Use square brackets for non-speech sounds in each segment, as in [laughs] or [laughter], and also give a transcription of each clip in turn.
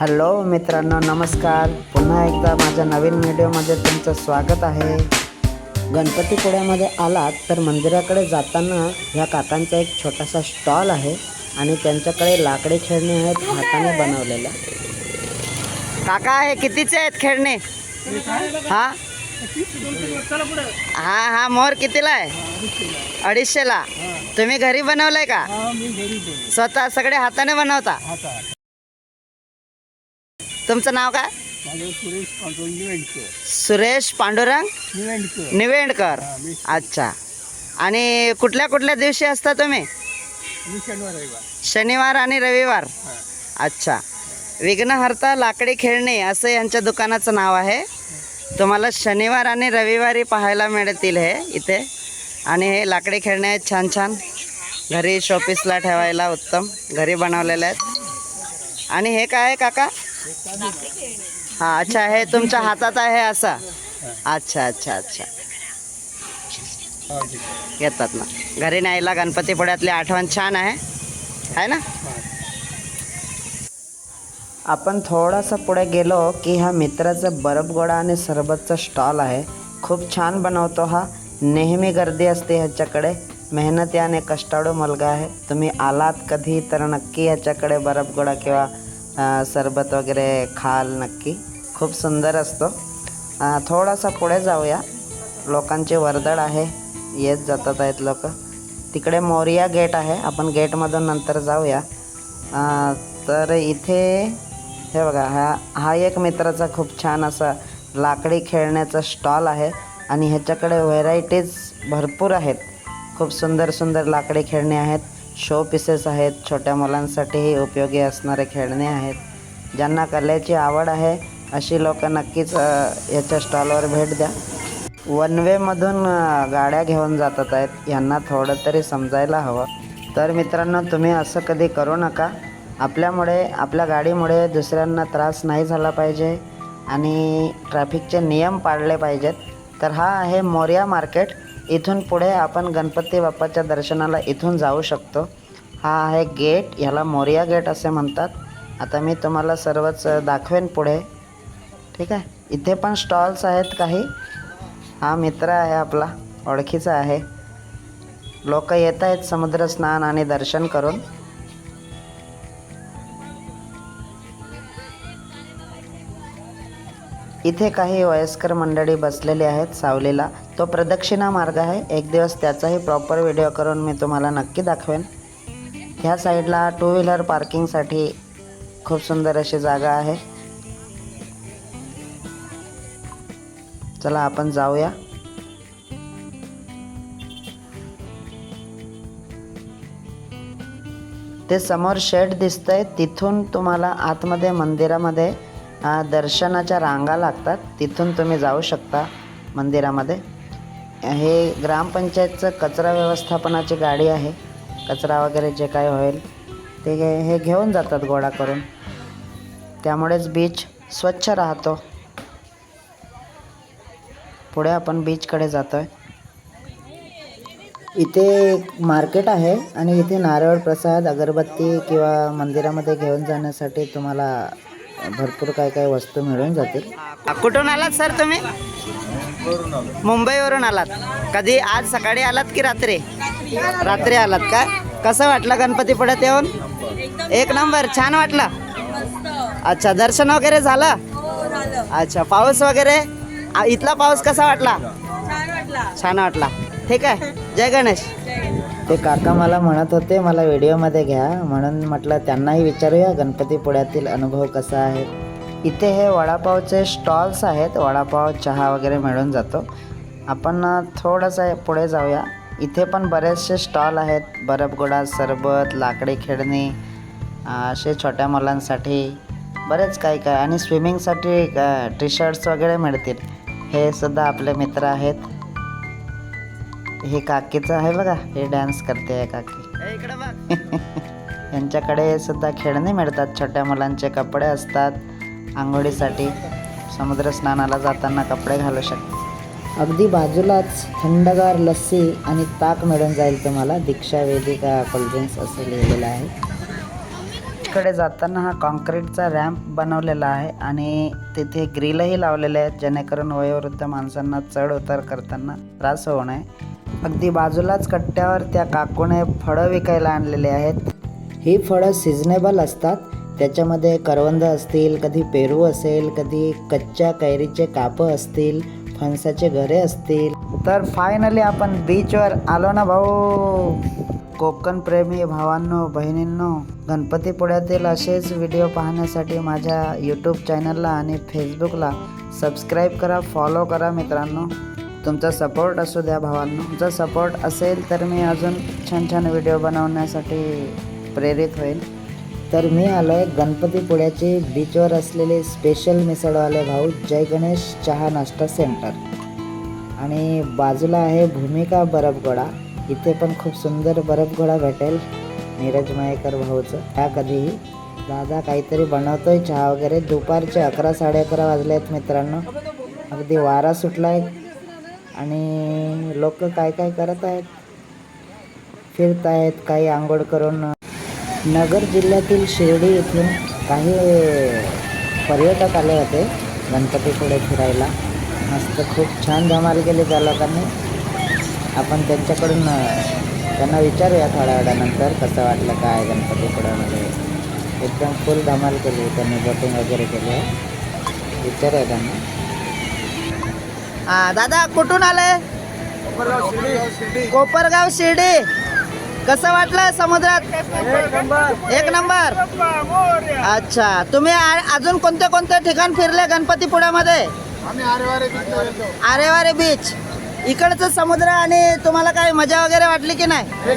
Hello मित्रांनो नमस्कार. पुन्हा एकदा माझ्या नवीन व्हिडिओमध्ये तुमचं स्वागत आहे. गणपतीपुळ्यामध्ये आलात तर मंदिराकडे जाताना ह्या काकांचा एक छोटासा स्टॉल आहे आणि त्यांच्याकडे लाकडी खेळणी आहेत हाताने बनवलेल्या. काका हे कितीचे आहेत खेळणे? हा? हा हा मोर कितीला आहे? अडीचशेला. तुम्ही घरी बनवलंय का? स्वतः सगळे हाताने बनवता? तुमचं नाव काय? सुरेश पांडुरंग निवेंडकर. सुरेश पांडुरंग निवेंडकर. निवेंडकर. मी अच्छा. आणि कुठल्या कुठल्या दिवशी असता तुम्ही? मी शनिवार रविवार. शनिवार आणि रविवार. अच्छा. विघ्नहर्ता लाकडी खेळणे असं यांच्या दुकानाचं नाव आहे. तुम्हाला शनिवार आणि रविवारी पाहायला मिळतील हे इथे. आणि हे लाकडी खेळणे आहेत छान छान. घरी शोपीसला ठेवायला उत्तम. घरी बनवलेले आहेत. आणि हे काय आहे काका? हा अच्छा हे तुमच्या हातात आहे असा? अच्छा अच्छा अच्छा. येतात ना. घरी न्यायला गणपतीपुळ्यातली आठवण छान आहे. आहे ना? आपण थोडंसं पुढे गेलो की हा मित्राचं बरफगोडा आणि सरबतचा स्टॉल आहे. खूप छान बनवतो हा. नेहमी गर्दी असते ह्याच्याकडे. मेहनती आणि कष्टाळू मुलगा आहे. तुम्ही आलात कधी तर नक्की ह्याच्याकडे बरफगोळा किंवा सरबत वगैरे खाल नक्की खूप सुंदर असतो. थोडासा पुढे जाऊया. लोकांचे वर्दळ आहे. येत जातात आहेत लोक. तिकडे मोरिया गेट आहे. आपण गेटमधून नंतर जाऊया. तर इथे हे बघा हा हा एक मित्राचा खूप छान असा लाकडी खेळण्याचा स्टॉल आहे. आणि ह्याच्याकडे व्हेरायटीज भरपूर आहेत. खूप सुंदर सुंदर लाकडी खेळणे आहेत. शो पीसेस आहेत छोट्या मुलांसाठीही उपयोगी असणारे खेळणे आहेत. ज्यांना कलेची आवड आहे अशी लोक नक्कीच याच्या स्टॉलवर भेट द्या. वन वेमधून गाड्या घेऊन जातात आहेत यांना थोडं तरी समजायला हवं. तर मित्रांनो तुम्ही असं कधी करू नका. आपल्यामुळे आपल्या गाडीमुळे दुसऱ्यांना त्रास नाही झाला पाहिजे आणि ट्रॅफिकचे नियम पाळले पाहिजेत. तर हा आहे मोर्या मार्केट. इथून पुढे आपण गणपती बाप्पाच्या दर्शनाला इथून जाऊ शकतो. हा आहे गेट ह्याला मोरिया गेट असे म्हणतात. आता मी तुम्हाला सर्वच दाखवेन पुढे. ठीक आहे? इथे पण स्टॉल्स आहेत काही. हा मित्र आहे आपला ओळखीचा आहे. लोक येत आहेत समुद्र स्नान आणि दर्शन करून. इथे काही वयस्कर मंडळी बसलेली आहेत सावलीला. तो प्रदक्षिणा मार्ग आहे. एक दिवस त्याचाही प्रॉपर व्हिडिओ करून मी तुम्हाला नक्की दाखवेन. ह्या साईडला टू व्हीलर पार्किंगसाठी खूप सुंदर अशी जागा आहे. चला आपण जाऊया. ते समोर शेड दिसतंय. तिथून तुम्हाला आतमध्ये मंदिरामध्ये दर्शनाच्या रांगा लागतात. तिथून तुम्ही जाऊ शकता मंदिरामध्ये. हे ग्रामपंचायतचं कचरा व्यवस्थापनाची गाडी आहे. कचरा वगैरे जे काय होईल ते घे- हे घेऊन जातात गोळा करून. त्यामुळेच बीच स्वच्छ राहतो. पुढे आपण बीचकडे जातो आहे इथे मार्केट आहे आणि इथे नारळ प्रसाद अगरबत्ती किंवा मंदिरामध्ये घेऊन जाण्यासाठी तुम्हाला भरपूर काय काय वस्तू मिळून जातील. कुठून आलात सर तुम्ही? मुंबईवरून आलात. कधी आज सकाळी आलात की रात्री? रात्री आलात का? कसं वाटलं गणपतीपुळ्यात येऊन? एक नंबर छान वाटलं. अच्छा दर्शन वगैरे झालं? अच्छा पाऊस वगैरे? इथला पाऊस कसा वाटला. छान वाटला. ठीक आहे. जय गणेश. ते काका मला म्हणत होते मला व्हिडिओमध्ये घ्या. म्हणून म्हटलं त्यांनाही विचारूया गणपतीपुळ्यातील अनुभव कसा आहे? इथे हे वडापावचे स्टॉल्स आहेत वडापाव चहा वगैरे मिळून जातो. आपण थोडंसं पुढे जाऊया. इथे पण बरेचसे स्टॉल आहेत बरफगोळा सरबत लाकडी खेळणी असे छोट्या मुलांसाठी बरेच काही काय आणि स्विमिंगसाठी टी शर्ट्स वगैरे मिळतील. हे सुद्धा आपले मित्र आहेत. हे काकीचं आहे बघा हे डान्स करते आहे काकी. [laughs] यांच्याकडे सुद्धा खेळणे मिळतात छोट्या मुलांचे कपडे असतात आंघोळीसाठी. समुद्र स्नानाला जाताना कपडे घालू शकतात अगदी बाजूलाच थंडगार लस्सी आणि ताक मिळून जाईल तुम्हाला. दीक्षा वेदिका कोल्ड्रिंक्स असं लिहिलेलं आहे. बीचकडे जाताना हा कॉन्क्रीटचा रॅम्प बनवलेला आहे आणि तिथे ग्रिलही लावलेले आहेत जेणेकरून वयोवृद्ध माणसांना चढ उतार करताना त्रास होऊ नये. अगदी बाजूलाच कट्ट्यावर त्या काकूने फळं विकायला आणलेले आहेत. ही फळं सिजनेबल असतात. त्याच्यामध्ये करवंद असतील कधी पेरू असेल कधी कच्च्या कैरीचे कापं असतील फणसाचे घरे असतील. तर फायनली आपण बीचवर आलो ना भाऊ? कोकण प्रेमी भावांनो बहिणींनो गणपतीपुळ्यातील असेच व्हिडिओ पाहण्यासाठी माझ्या यूट्यूब चॅनलला आणि फेसबुकला सबस्क्राईब करा फॉलो करा मित्रांनो. तुमचा सपोर्ट असू द्या भावांना. तुमचा सपोर्ट असेल तर मी अजून छान छान व्हिडिओ बनवण्यासाठी प्रेरित होईल. तर मी आलो आहे गणपतीपुळ्याचे बीचवर असलेले स्पेशल मिसळवाले भाऊ जय गणेश चहा नाश्ता सेंटर आणि बाजूला आहे भूमिका बरफगोळा इथे पण खूप सुंदर बरफगोळा भेटेल नीरज मयेकर भाऊचं. त्या कधीही. दादा काहीतरी बनवतोय चहा वगैरे. दुपारचे अकरा साडे अकरा वाजले आहेत मित्रांनो. अगदी वारा सुटला आहे आणि लोक काय काय करत आहेत? फिरत आहेत काही आंघोळ करून. नगर जिल्ह्यातील शिर्डी येथून काही पर्यटक आले होते गणपतीपुढे फिरायला. मस्त खूप छान धमाल केली त्या लोकांनी. आपण त्यांच्याकडून त्यांना विचारूया थोड्या वेळानंतर कसं वाटलं काय गणपतीपुळ्यामध्ये एकदम फुल धमाल केली त्यांनी बोटिंग वगैरे केली. आहे विचारूया त्यांना. हा दादा कुठून आले कोपरगाव शिर्डी. कसं वाटलं समुद्रात? एक नंबर. अच्छा तुम्ही अजून कोणते कोणते ठिकाण फिरले गणपतीपुळ्यामध्ये? आम्ही आरेवारे बीच इकडचं समुद्र आणि तुम्हाला काय मजा वगैरे वाटली की नाही?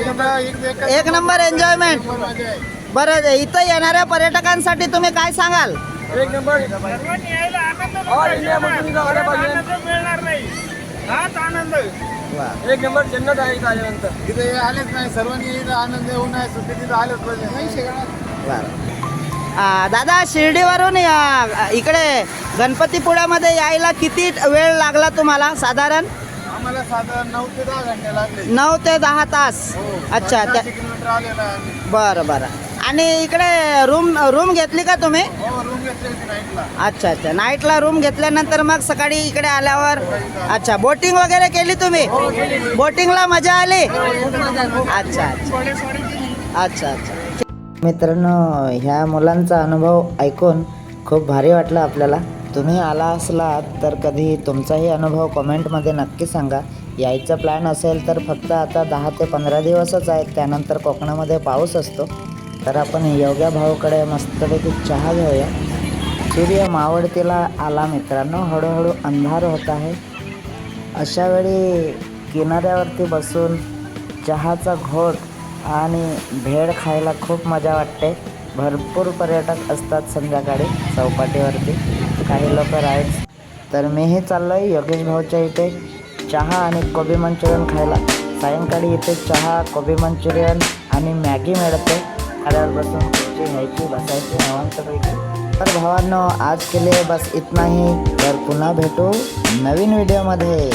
एक नंबर एन्जॉयमेंट बरं इथं येणाऱ्या पर्यटकांसाठी तुम्ही काय सांगाल? एक नंबर. ऑल इंडियामधून इथं आलं पाहिजे. मिळणार नाही. हाच आनंद. एक नंबर जन्नत आहे इथं आल्यानंतर. इथे आलेच नाही सर्वांनी इथं आनंद येऊ नये सुट्टी तिथं आलेच पाहिजे. नाही बरं आ, दादा शिर्डीवरून या- इकडे गणपतीपुळ्यामध्ये यायला किती वेळ लागला तुम्हाला साधारण? आम्हाला साधारण नऊ ते दहा घंटे लागले. नऊ ते दहा तास. अच्छा त्या पंधराशे किलोमीटर आलेला आहे आम्ही. बरं बरं. आणि इकडे रूम रूम घेतली का तुम्ही? हो अच्छा अच्छा. नाईटला रूम घेतल्यानंतर मग सकाळी इकडे आल्यावर? अच्छा बोटिंग वगैरे केली तुम्ही? बोटिंगला मजा आली? अच्छा अच्छा. अच्छा अच्छा. मित्रांनो ह्या मुलांचा अनुभव ऐकून खूप भारी वाटलं आपल्याला. तुम्ही आला असलात तर कधी तुमचाही अनुभव कमेंटमध्ये नक्की सांगा. यायचा प्लॅन असेल तर फक्त आता दहा ते पंधरा दिवसच आहेत. त्यानंतर कोकणामध्ये पाऊस असतो. तर आपण योग्या भाऊकडे मस्तपैकी चहा घेऊया. सूर्य मावळतीला आला मित्रांनो. हळूहळू अंधार होत आहे. अशा वेळी किनाऱ्यावरती बसून चहाचा घोट आणि भेळ खायला खूप मजा वाटते. भरपूर पर्यटक असतात संध्याकाळी चौपाटीवरती. काही लोक राईड्स तर मीही चाललो आहे योगेश भाऊच्या इथे चहा आणि कोबी मंचुरियन खायला. सायंकाळी इथे चहा कोबी मंचुरियन आणि मॅगी मिळते. खाड्यावर बसून खुर्ची घ्यायची बसायची निवांतपैकी तर भावांनो आज के लिए बस इतना ही. तर पुन्हा भेटू नवीन व्हिडिओमध्ये